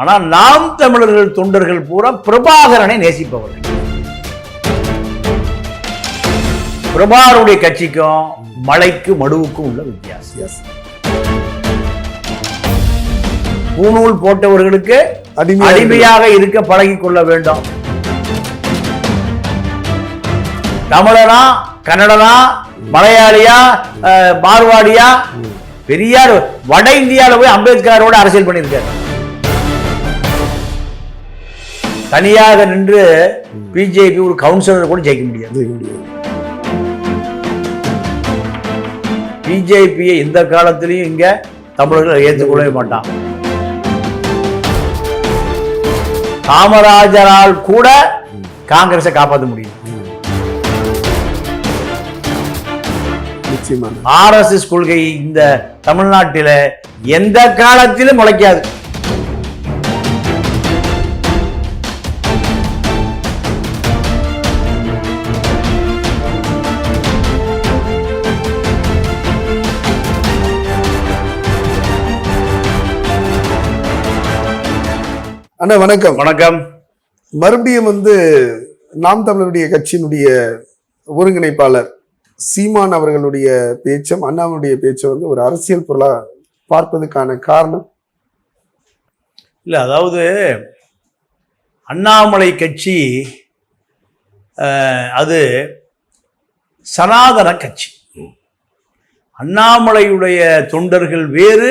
ஆனா நாம் தமிழர்கள் தொண்டர்கள் பூரா பிரபாகரனை நேசிப்பவர்கள். பிரபாகருடைய கட்சிக்கும் மலைக்கு மடுவுக்கும் உள்ள வித்தியாசம். பூணூல் போட்டவர்களுக்கு அடிமையா அடிமையாக இருக்க பழகிக் கொள்ள வேண்டும். தமிழனா கன்னடனா மலையாளியா மார்வாடியா? பெரியார் வட இந்தியாவில் போய் அம்பேத்கரோட அரசியல் பண்ணியிருக்காரு. தனியாக நின்று பிஜேபி ஒரு கவுன்சிலர் கூட ஜெயிக்க முடியாது. பிஜேபியை எந்த காலத்திலையும் இங்க தமிழர்கள் ஏற்றுக்கொள்ளவே மாட்டான் காமராஜரால் கூட காங்கிரஸை காப்பாற்ற முடியும். ஆர்எஸ்எஸ் கொள்கை இந்த தமிழ்நாட்டில எந்த காலத்திலும் முளைக்காது. அண்ணா வணக்கம். வணக்கம். மறுபடியும் வந்து நாம் தமிழருடைய கட்சியினுடைய ஒருங்கிணைப்பாளர் சீமான் அவர்களுடைய பேச்சும் அண்ணாவுடைய பேச்சும் வந்து ஒரு அரசியல் பொருளா பார்ப்பதற்கான காரணம்? இல்ல அதாவது அண்ணாமலை கட்சி அது சனாதன கட்சி. அண்ணாமலையுடைய தொண்டர்கள் வேறு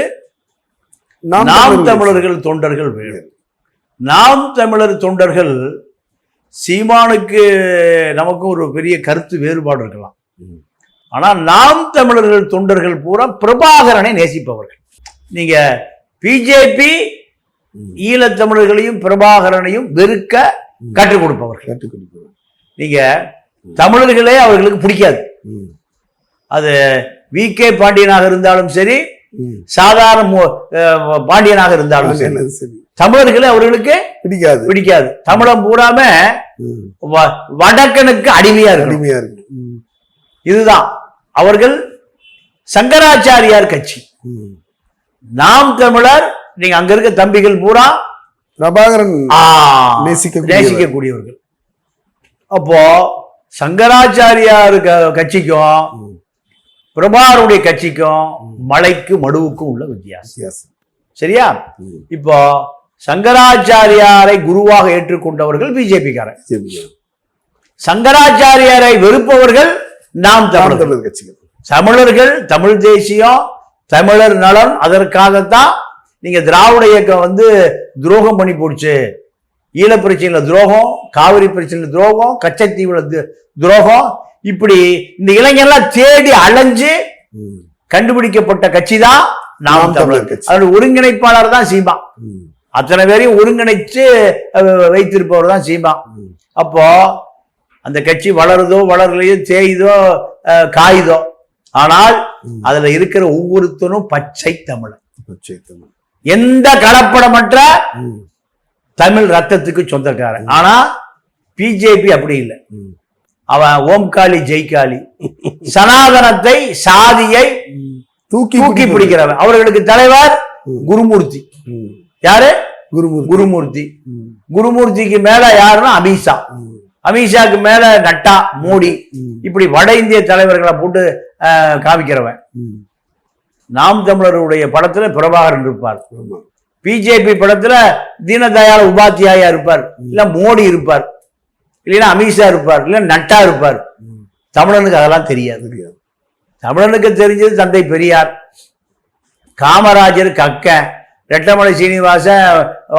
நாம் தமிழர்கள் தொண்டர்கள் வேறு. நாம் தமிழர் தொண்டர்கள் சீமானுக்கு நமக்கு ஒரு பெரிய கருத்து வேறுபாடு இருக்கலாம் ம். ஆனா நாம் தமிழர்கள் தொண்டர்கள் பூரா பிரபாகரனை நேசிப்பவர்கள் நீங்க பிஜேபி. ஈழத்தமிழர்களையும் பிரபாகரனையும் வெறுக்க கற்றுக் கொடுப்பவர்கள் கற்றுக் கொடுக்கிறோம். நீங்க தமிழர்களே அவர்களுக்கு பிடிக்காது. அது வி கே பாண்டியனாக இருந்தாலும் சரி. சாதாரண பாண்டியனாக இருந்தாலும் சரி தமிழர்களே அவர்களுக்கு பிடிக்காது பிடிக்காது தமிழம் பூராம வடக்கனுக்கு அடிமையா இருக்கணும் அடிமையா இருக்கு. இதுதான் அவர்கள் சங்கராச்சாரியார் கட்சி. நாம் தமிழர் நீங்க அங்க இருக்க தம்பிகள் பூரா பிரபாகரன். நேசிக்கக்கூடியவர்கள் அப்போ சங்கராச்சாரியார் கட்சிக்கும் ம். பிரபாருடைய கட்சிக்கும் மலைக்கு மடுவுக்கும் உள்ள வித்தியாசம். சரியா. இப்போ சங்கராச்சாரியாரை குருவாக ஏற்றுக்கொண்டவர்கள் பிஜேபிக்காரன் சரி. சங்கராச்சாரியாரை வெறுப்பவர்கள் நாம் தமிழர் கட்சிகள் தமிழர்கள் தமிழ் தேசியம் தமிழர் நலன் அதற்காகத்தான் நீங்க திராவிட இயக்கம் வந்து துரோகம் பண்ணி போடுச்சு ஈழ பிரச்சனையில துரோகம் காவிரி பிரச்சனையில துரோகம் கச்சத்தீவுல துரோகம் இப்படி இந்த இளைஞர்லாம் தேடி அலைஞ்சு. கண்டுபிடிக்கப்பட்ட கட்சி தான் நாம் தமிழர் கட்சி. ஒருங்கிணைப்பாளர் தான் சீமா. அத்தனை பேரையும் ஒருங்கிணைச்சு அஹ், வைத்திருப்பவர் தான் சீமா. அப்போ அந்த கட்சி வளருதோ வளரலையோ தேயுதோ காயுதோ ஆனால். அதுல இருக்கிற ஒவ்வொருத்தனும் பச்சை தமிழன் பச்சை தமிழ். எந்த கலப்படமற்ற. தமிழ் ரத்தத்துக்கு சொந்தக்காரன் ஆனா பிஜேபி அப்படி இல்லை. அவன் ஓம்காளி ஜெய்காளி சனாதனத்தை சாதியை தூக்கி தூக்கி பிடிக்கிறவன் அவர்களுக்கு தலைவர். குருமூர்த்தி. யாரு? குருமூர்த்தி. குருமூர்த்திக்கு மேல யாருன்னா அமித்ஷா. அமித்ஷாக்கு மேல நட்டா மோடி. இப்படி வட இந்திய தலைவர்களை போட்டு காமிக்கிறவன். நாம் தமிழருடைய படத்துல பிரபாகரன் இருப்பார். பிஜேபி படத்துல தீனதயாள் உபாத்தியாயா இருப்பார். இல்ல மோடி இருப்பார். இல்லைன்னா அமித்ஷா இருப்பார். இல்ல நட்டா இருப்பார். தமிழனுக்கு அதெல்லாம் தெரியாது. தெரியாது. தமிழனுக்கு தெரிஞ்சது தந்தை பெரியார். காமராஜர் கக்கன் ரெட்டமலை சீனிவாசன்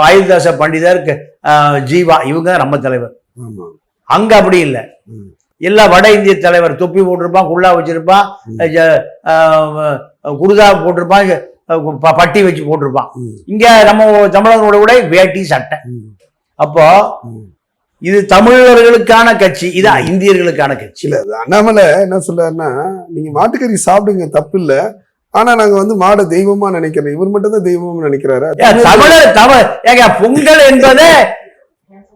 ஆயுர்தாச பண்டிதர் ஜீவா இவங்க நம்ம தலைவர். அங்க அப்படி இல்லை. எல்லா வட இந்திய தலைவர் தொப்பி போட்டிருப்பான் குள்ளா வச்சிருப்பான் குருதா போட்டிருப்பான் பட்டி வச்சு போட்டிருப்பான். இங்க நம்ம தமிழர்களோட உடை வேட்டி சட்டை. அப்போ. இது தமிழர்களுக்கான கட்சி இது இந்தியர்களுக்கான கட்சி இல்ல அண்ணாமலை என்ன சொல்றாருன்னா நீங்க மாட்டுக்கறி சாப்பிடுங்க தப்பு இல்ல ஆனா நாங்க வந்து மாடை தெய்வமா நினைக்கிறோம் இவர் மட்டும் தான் தெய்வமா நினைக்கிறாரு தமிழர் தமிழ் ஏங்க பொங்கல் என்பது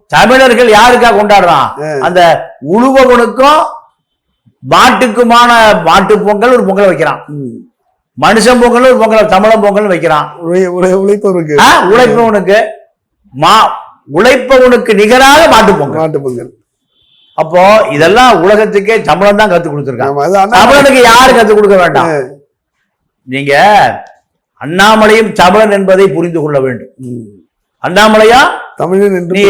தமிழர்கள் யாருக்கா கொண்டாடுறான்? அந்த உழுவவனுக்கும் மாட்டுக்குமான மாட்டு பொங்கல் ஒரு பொங்கல் வைக்கிறான். மனுஷன் பொங்கல் ஒரு பொங்கல் தமிழன் பொங்கல் வைக்கிறான். உழை- உழை- உழைப்பவருக்கு. ஆ, உழைப்பவனுக்கு மா உழைப்பவனுக்கு நிகராக மாட்டுப் பொங்கல். மாட்டு பொங்கல். அப்போ இதெல்லாம் உலகத்துக்கே தமிழன் தான் கத்து அண்ணா தமிழனுக்கு யாரு கத்து கொடுக்க வேண்டாம்? நீங்க அண்ணாமலையும் தமிழன் என்பதை புரிந்து கொள்ள வேண்டும். அண்ணாமலையா தமிழன் நீ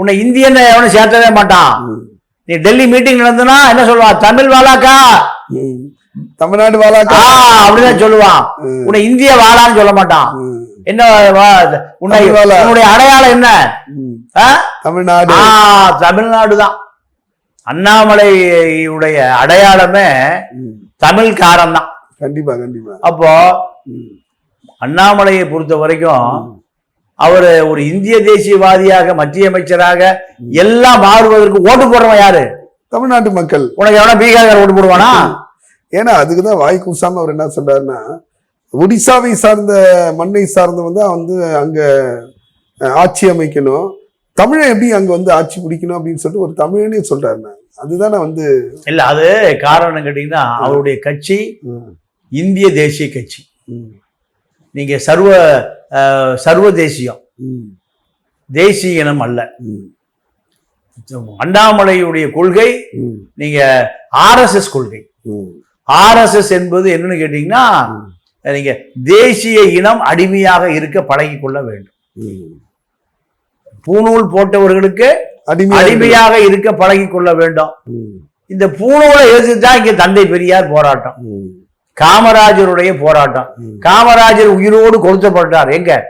உன்னை இந்தியன் எவனும் சேர்த்தவே மாட்டான். நீ டெல்லி மீட்டிங் நடந்தனா என்ன சொல்லுவான் தமிழ் வாலாக்கா ம். தமிழ்நாடு வாழாக்கா அப்படிதான் சொல்லுவான். உன்னை இந்திய வாளான்னு சொல்ல மாட்டான். என்ன உன்னை. உன்னுடைய அடையாளம் என்ன? தமிழ்நாடு தமிழ்நாடு தான் அண்ணாமலையுடைய அடையாளமே. தமிழ்காரன் தான் கண்டிப்பா கண்டிப்பா. அப்போ. அண்ணாமலையை பொறுத்த வரைக்கும் அவர் ஒரு இந்திய தேசியவாதியாக மத்திய அமைச்சராக எல்லாம் மாறுவதற்கு ஓட்டு போடுறவன் யாரு? தமிழ்நாட்டு மக்கள். உனக்கு எவனா பீகார் ஓட்டு போடுவானா? ஏன்னா அதுக்குதான் வாய் கூசாம அவர் என்ன சொல்றாருன்னா ஒடிசாவை சார்ந்த மண்ணை சார்ந்தவன் தான் வந்து அங்க ஆட்சி அமைக்கணும். தமிழன் எப்படி அங்க வந்து ஆட்சி பிடிக்கணும் அப்படின்னு சொல்லிட்டு ஒரு தமிழனே சொல்றாருண்ணா அதுதானே வந்து இல்ல அது காரணம் கேட்டீங்கன்னா அவருடைய கட்சி இந்திய தேசிய கட்சி. நீங்க சர்வ சர்வ தேசியம். தேசிய இனம் அல்ல. அண்ணாமலையுடைய கொள்கை நீங்க ஆர்எஸ்எஸ் கொள்கை. ஆர்எஸ்எஸ் என்பது என்னன்னு கேட்டீங்கன்னா நீங்க தேசிய இனம் அடிமையாக இருக்க பழகி கொள்ள வேண்டும். பூணூல் போட்டவர்களுக்கு. அடிமையாக இருக்க பழகி கொள்ள வேண்டும். இந்த பூணூலை எதிர்த்து தான் இங்க தந்தை பெரியார் போராட்டம். காமராஜருடைய போராட்டம். காமராஜர் உயிரோடு கொளுத்தப்பட்டார். எங்க.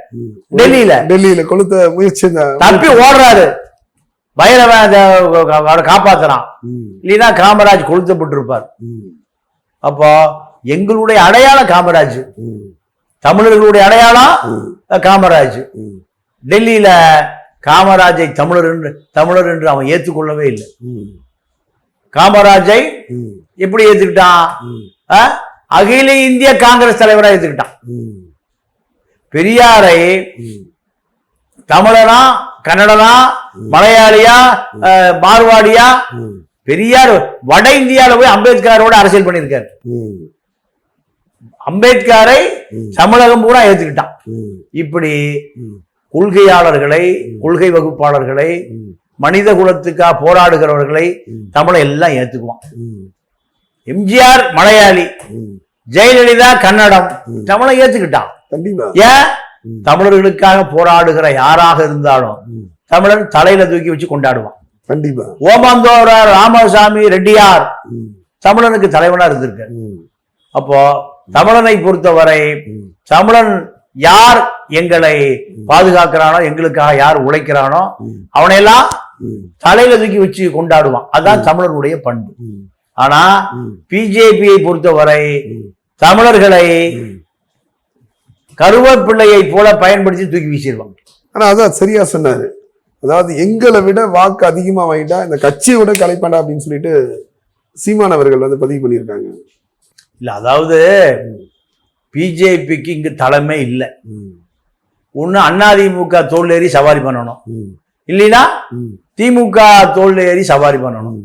டெல்லியில. டெல்லியில கொளுத்த முயற்சி. தப்பி ஓடுறாரு. பைரவன் அவரை காப்பாத்துறான். இல்லைன்னா காமராஜ் கொளுத்தப்பட்டிருப்பார். அப்போ எங்களுடைய அடையாளம் காமராஜ். தமிழர்களுடைய அடையாளம் காமராஜ். டெல்லியில காமராஜை தமிழர் என்று தமிழர் என்று அவன் ஏற்றுக்கொள்ளவே இல்லை. காமராஜை எப்படி ஏத்துக்கிட்டான்? அகில இந்திய காங்கிரஸ் தலைவரா ஏத்துக்கிட்டான் பெரியாரை தமிழனா கன்னடனா மலையாளியா மார்வாடியா பெரியார் வட இந்தியால போய் அம்பேத்கரோட அரசியல் பண்ணியிருக்காரு. அம்பேத்கரை தமிழகம் பூரா ஏத்துக்கிட்டான். இப்படி கொள்கையாளர்களை கொள்கை வகுப்பாளர்களை மனித குலத்துக்காக போராடுகிறவர்களை தமிழை எல்லாம் ஏத்துக்குவான். எம்ஜிஆர் மலையாளி. ஜெயலலிதா கன்னடம். தமிழை ஏத்துக்கிட்டான். ஏன். தமிழர்களுக்காக போராடுகிற யாராக இருந்தாலும் தமிழன் தலையில தூக்கி வச்சு கொண்டாடுவான். கண்டிப்பா. ஓமந்தோரார் ராமசாமி ரெட்டியார் தமிழனுக்கு தலைவனா இருந்திருக்காரு. ம், அப்போ தமிழனை பொறுத்தவரை தமிழன் யார் எங்களை பாதுகாக்கிறானோ எங்களுக்காக யார் உழைக்கிறானோ அவனையெல்லாம் தலையில தூக்கி வச்சு கொண்டாடுவான். அதான் தமிழனுடைய பண்பு. ஆனா பிஜேபியை பொறுத்தவரை தமிழர்களை. கருவேப்பிள்ளையை போல பயன்படுத்தி தூக்கி வீசிடுவாங்க. ஆனா அதான் சரியா சொன்னாரு. அதாவது எங்களை விட வாக்கு அதிகமா வாங்கிட்டா இந்த கட்சியை விட கலைப்பாண்டா அப்படின்னு சொல்லிட்டு சீமான் அவர்கள் வந்து பதிவு பண்ணியிருக்காங்க. இல்ல அதாவது பிஜேபிக்கு இங்கு தலைமை இல்லை. ஒண்ணு அதிமுக தோல் ஏறி சவாரி பண்ணணும். இல்லைன்னா திமுக தோல் ஏறி சவாரி பண்ணணும்.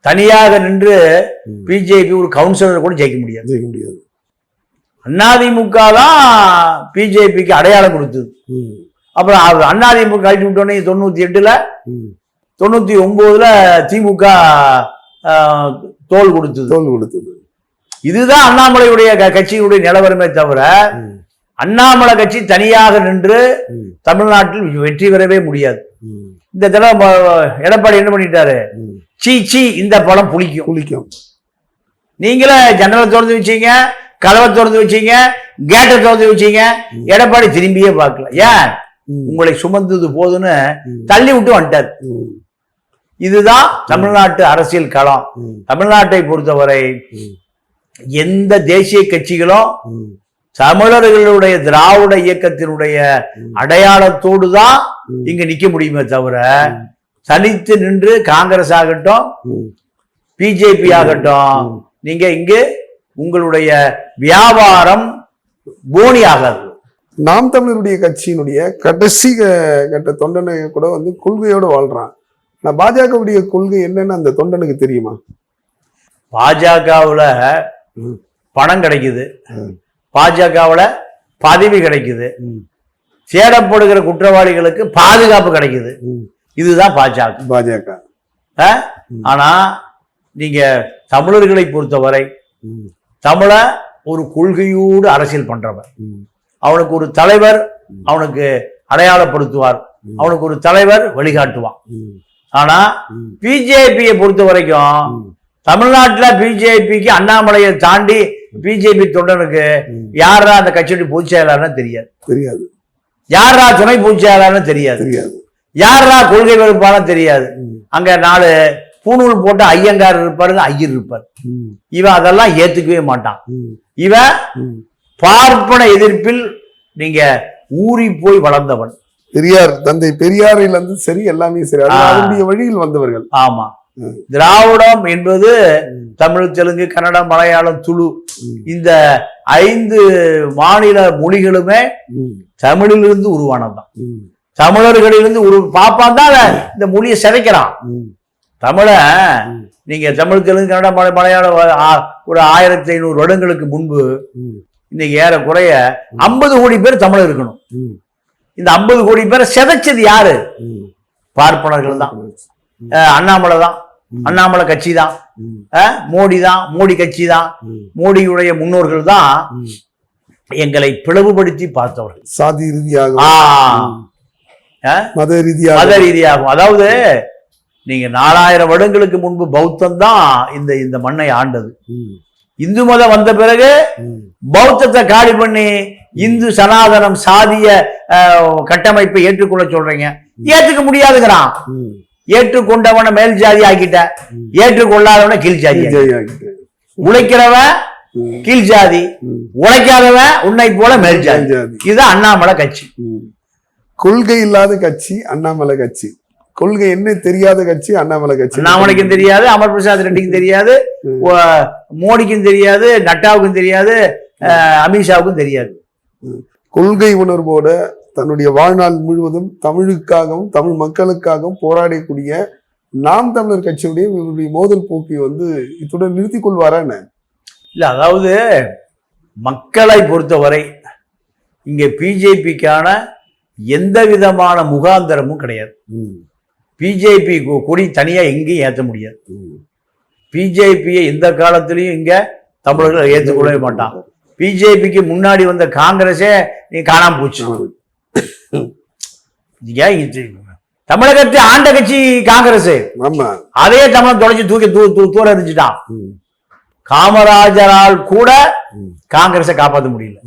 தனியாக நின்று. பிஜேபி ஒரு கவுன்சிலர் கூட ஜெயிக்க முடியாது. ஜெயிக்க முடியாது. அதிமுக தான் பிஜேபிக்கு அடையாளம் கொடுத்தது. அப்புறம் அது அதிமுக கழிச்சு விட்டோன்னே தொண்ணூத்தி எட்டுல. தொண்ணூத்தி ஒன்பதுல திமுக தோல் கொடுத்தது. தோல் கொடுத்தது. இதுதான் அண்ணாமலையுடைய க- கட்சியினுடைய நிலவரமே தவிர அண்ணாமலை கட்சி தனியாக நின்று தமிழ்நாட்டில் வெற்றி பெறவே முடியாது. இந்த தடவை எடப்பாடி என்ன பண்ணிட்டாரு. சீ சீ இந்த பழம் புளிக்கும். புளிக்கும். நீங்களே ஜன்னலை திறந்து வச்சீங்க கதவை திறந்து வச்சீங்க கேட்டை திறந்து வச்சீங்க எடப்பாடி திரும்பியே பார்க்கல. ஏன்? உங்களை சுமந்தது போதுன்னு தள்ளி விட்டு வந்துட்டார். இதுதான் தமிழ்நாட்டு அரசியல் களம். தமிழ்நாட்டை பொறுத்தவரை எந்த தேசிய கட்சிகளும் தமிழர்களுடைய திராவிட இயக்கத்தினுடைய. அடையாளத்தோடு தான். இங்க நிக்க முடியுமே தவிர தனித்து நின்று காங்கிரஸ் ஆகட்டும் பிஜேபி ஆகட்டும். நீங்க இங்கு உங்களுடைய வியாபாரம் போனி ஆகாது. நாம் தமிழருடைய கட்சியினுடைய கடைசி கட்ட தொண்டனை கூட வந்து கொள்கையோட வாழ்றான். ஆனா பாஜகவுடைய கொள்கை என்னன்னு அந்த தொண்டனுக்கு தெரியுமா? பாஜகவுல பணம் கிடைக்குது. பாஜகவுல பதவி கிடைக்குது. தேடப்படுகிற குற்றவாளிகளுக்கு பாதுகாப்பு கிடைக்குது. இதுதான் பாஜக பாஜக? ஆனா நீங்க தமிழர்களை பொறுத்தவரை. தமிழ ஒரு கொள்கையோடு அரசியல் பண்றவன். அவனுக்கு ஒரு தலைவர் அவனுக்கு அடையாளப்படுத்துவார் அவனுக்கு ஒரு தலைவர் வழிகாட்டுவான். ஆனா. பிஜேபியை பொறுத்த வரைக்கும். தமிழ்நாட்டுல பிஜேபிக்கு அண்ணாமலையை தாண்டி பிஜேபி தொண்டனுக்கு. யாரா அந்த கட்சியுடைய பொதுச் செயலாளர்னு தெரியாது தெரியாது யாரா துணை பொதுச் செயலாளர்னு தெரியாது தெரியாது யாரா கொள்கை வெறுப்பாலும் தெரியாது. அங்க நாலு பூணூல் போட்டு ஐயங்கார் இருப்பாருங்க ஐயர் இருப்பார். இவன் அதெல்லாம் ஏத்துக்கவே மாட்டான். இவன் ம். பார்ப்பன எதிர்ப்பில் நீங்க ஊறி போய் வளர்ந்தவன் பெரியார் தந்தை பெரியாரில் இருந்து சரி எல்லாமே சரி அது ஆ. அவருடைய வழியில் வந்தவர்கள் ஆமா. திராவிடம் என்பது. தமிழ் தெலுங்கு கன்னடம் மலையாளம் துளு. இந்த ஐந்து மாநில மொழிகளுமே. தமிழிலிருந்து உருவானதுதான். தமிழர்களிலிருந்து உரு பாப்பான் தான் இந்த மொழியை சிதைக்கிறான். தமிழ. நீங்க தமிழ் தெலுங்கு கன்னடம் மலை மலையாளம் ஒரு ஆயிரத்தி ஐநூறு வருடங்களுக்கு முன்பு. இன்னைக்கு ஏறக்குறைய ஐம்பது கோடி பேர் தமிழர் இருக்கணும். இந்த ஐம்பது கோடி பேரை சிதைச்சது யாரு. பார்ப்பனர்கள் தான். அண்ணாமலை தான். அண்ணாமலை கட்சி தான். மோடி தான். மோடி கட்சி தான். மோடியுடைய முன்னோர்கள் தான். எங்களை பிளவுபடுத்தி பார்த்தவர்கள். சாதி ரீதியாக மத ரீதியாக மத ரீதியாகும் அதாவது நீங்க நாலாயிரம் வருடங்களுக்கு முன்பு பௌத்தம் தான் இந்த இந்த மண்ணை ஆண்டது. இந்து மதம் வந்த பிறகு. பௌத்தத்தை காலி பண்ணி இந்து சனாதனம் சாதிய கட்டமைப்பை ஏற்றுக்கொள்ள சொல்றீங்க ஏற்றுக்க முடியாதுங்கிறான். ஏற்றுக்கொண்டவனை மேல் ஜாதி ஆக்கிட்ட. ஏற்றுக்கொள்ளாதவனை கீழ் ஜாதி. உழைக்கிறவன். கீழ் ஜாதி. உழைக்காதவன் உன்னை போல மேல் ஜாதி ஜாதி. இது அண்ணாமலை கட்சி. கொள்கை இல்லாத கட்சி அண்ணாமலை கட்சி. கொள்கை என்ன தெரியாத கட்சி அண்ணாமலை கட்சி. அண்ணாமலைக்கும் தெரியாது அமர் பிரசாத் ரெட்டிக்கும் தெரியாது மோடிக்கும் தெரியாது நட்டாவுக்கும் தெரியாது அமித்ஷாவுக்கும் தெரியாது. கொள்கை உணர்வோட தன்னுடைய வாழ்நாள் முழுவதும் தமிழுக்காகவும் தமிழ் மக்களுக்காகவும் போராடக்கூடிய நாம் தமிழர் கட்சியுடைய இவருடைய மோதல் போக்கை வந்து இத்துடன் நிறுத்திக் கொள்வாரா என்ன? இல்ல அதாவது மக்களை பொறுத்தவரை இங்க பிஜேபிக்கான எந்த விதமான முகாந்தரமும் கிடையாது. பிஜேபி கொடி தனியா எங்கேயும் ஏத்த முடியாது. பிஜேபியை எந்த காலத்திலையும் இங்க தமிழர்கள் ஏற்றுக்கொள்ளவே மாட்டான் பிஜேபிக்கு முன்னாடி வந்த காங்கிரஸே நீ காணாம போச்சு தமிழகத்தை ஆண்ட கட்சி காங்கிரஸ் அதே தமிழன் தொலைச்சு தூக்கி தூ தூ தூர ம். காமராஜரால் கூட. காங்கிரஸை காப்பாற்ற முடியல.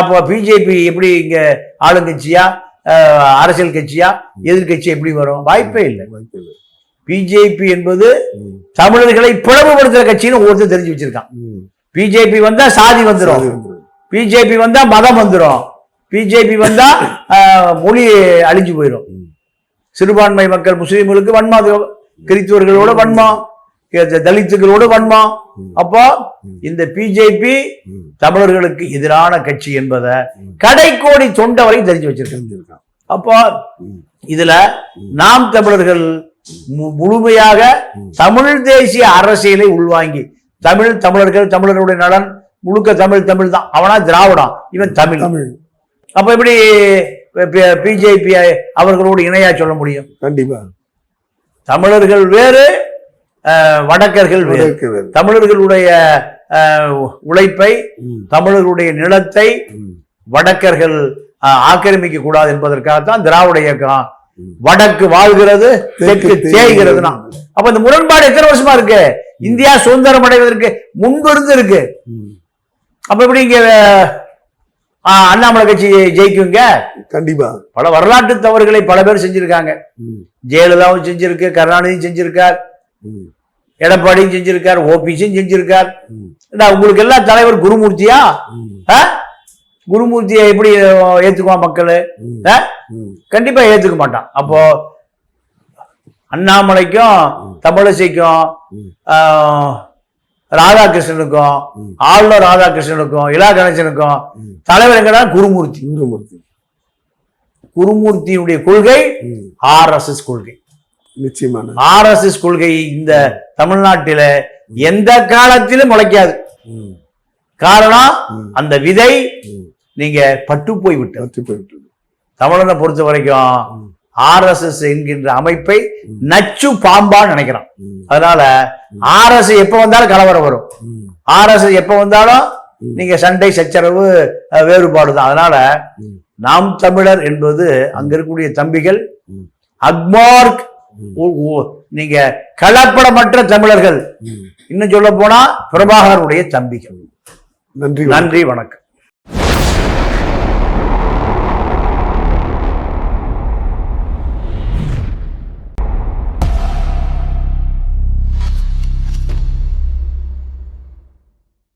அப்போ பிஜேபி எப்படி இங்க ஆளுங்கட்சியா அரசியல் கட்சியா எதிர்கட்சி எப்படி வரும் வாய்ப்பே இல்லை. பிஜேபி என்பது. தமிழர்களை பிளவுபடுத்துற கட்சின்னு ஒருத்தர் தெரிஞ்சு வச்சிருக்கான். பிஜேபி வந்தா சாதி வந்துரும். பிஜேபி வந்தா மதம் வந்துரும் பிஜேபி வந்தா மொழி அழிஞ்சு போயிடும். சிறுபான்மை மக்கள் முஸ்லீம்களுக்கு வன்மம் அது கிறிஸ்துவர்களோட வன்மம் தலித்துகளோட வன்மம் அப்போ இந்த பிஜேபி. தமிழர்களுக்கு எதிரான கட்சி என்பதை கடைக்கோடி தொண்டை வரைக்கும் தெரிஞ்சு வச்சிருக்காங்க. அப்போ. இதுல நாம் தமிழர்கள் முழுமையாக தமிழ் தேசிய அரசியலை உள்வாங்கி தமிழ் தமிழர்கள் தமிழர்களுடைய நலன் முழுக்க தமிழ் தமிழ் தான். அவனா திராவிடம் இவன் தமிழ். தமிழ். அப்ப எப்படி பிஜேபி அவர்களோடு இணையா சொல்ல முடியும்? கண்டிப்பா. தமிழர்கள் வேறு வடக்கர்கள் வேறு. தமிழர்களுடைய உழைப்பை. தமிழர்களுடைய நிலத்தை. வடக்கர்கள் ஆக்கிரமிக்க கூடாது என்பதற்காகத்தான் திராவிட இயக்கம். வடக்கு வாழ்கிறது தெற்கு தேய்கிறதுனா அப்ப இந்த முரண்பாடு எத்தனை வருஷமா இருக்கு இந்தியா சுதந்திரம் அடைவதற்கு முன்பு இருந்து இருக்கு. அப்ப எப்படி இங்க அண்ணாமலை கட்சி ஜெயிக்குங்க கண்டிப்பா பல வரலாற்று தவறுகளை பல பேர் செஞ்சிருக்காங்க. ஜெயலலிதாவும் செஞ்சிருக்கு கருணாநிதி செஞ்சிருக்கார். எடப்பாடியும் செஞ்சிருக்கார் ஓபிசியும் செஞ்சிருக்கார். உங்களுக்கு எல்லாம் தலைவர் குருமூர்த்தியா? குருமூர்த்தியை எப்படி ஏத்துக்குவான் மக்கள். கண்டிப்பா ஏத்துக்க மாட்டான். அப்போ அண்ணாமலைக்கும் தமிழிசைக்கும் ராதாகிருஷ்ணனுக்கும். ஆளுநர் ராதாகிருஷ்ணனுக்கும் இலா கணேசனுக்கும். தலைவர் எங்கடா? குருமூர்த்தி. சுந்தரமூர்த்தி குருமூர்த்தியினுடைய கொள்கை. ஆர்எஸ்எஸ் கொள்கை. நிச்சயமான ஆர்எஸ்எஸ் கொள்கை இந்த தமிழ்நாட்டில எந்த காலத்திலும் முளைக்காது. காரணம். அந்த விதை. நீங்க பட்டு போய் விட்டது பற்றி போய்விட்டது. தமிழனை பொறுத்த வரைக்கும் ஆர்எஸ்எஸ் என்கின்ற அமைப்பை நச்சு பாம்பா நினைக்கிறான் அதனால ஆர்எஸ் எப்ப வந்தாலும் கலவரம் வரும். ஆர்எஸ் எப்ப வந்தாலும் நீங்க சண்டை சச்சரவு வேறுபாடு தான் அதனால. நாம் தமிழர் என்பது அங்க இருக்கக்கூடிய தம்பிகள். அக்மார்க் நீங்க கலப்படமற்ற தமிழர்கள். இன்னும் சொல்ல போனா பிரபாகரனுடைய தம்பிகள். நன்றி நன்றி வணக்கம்.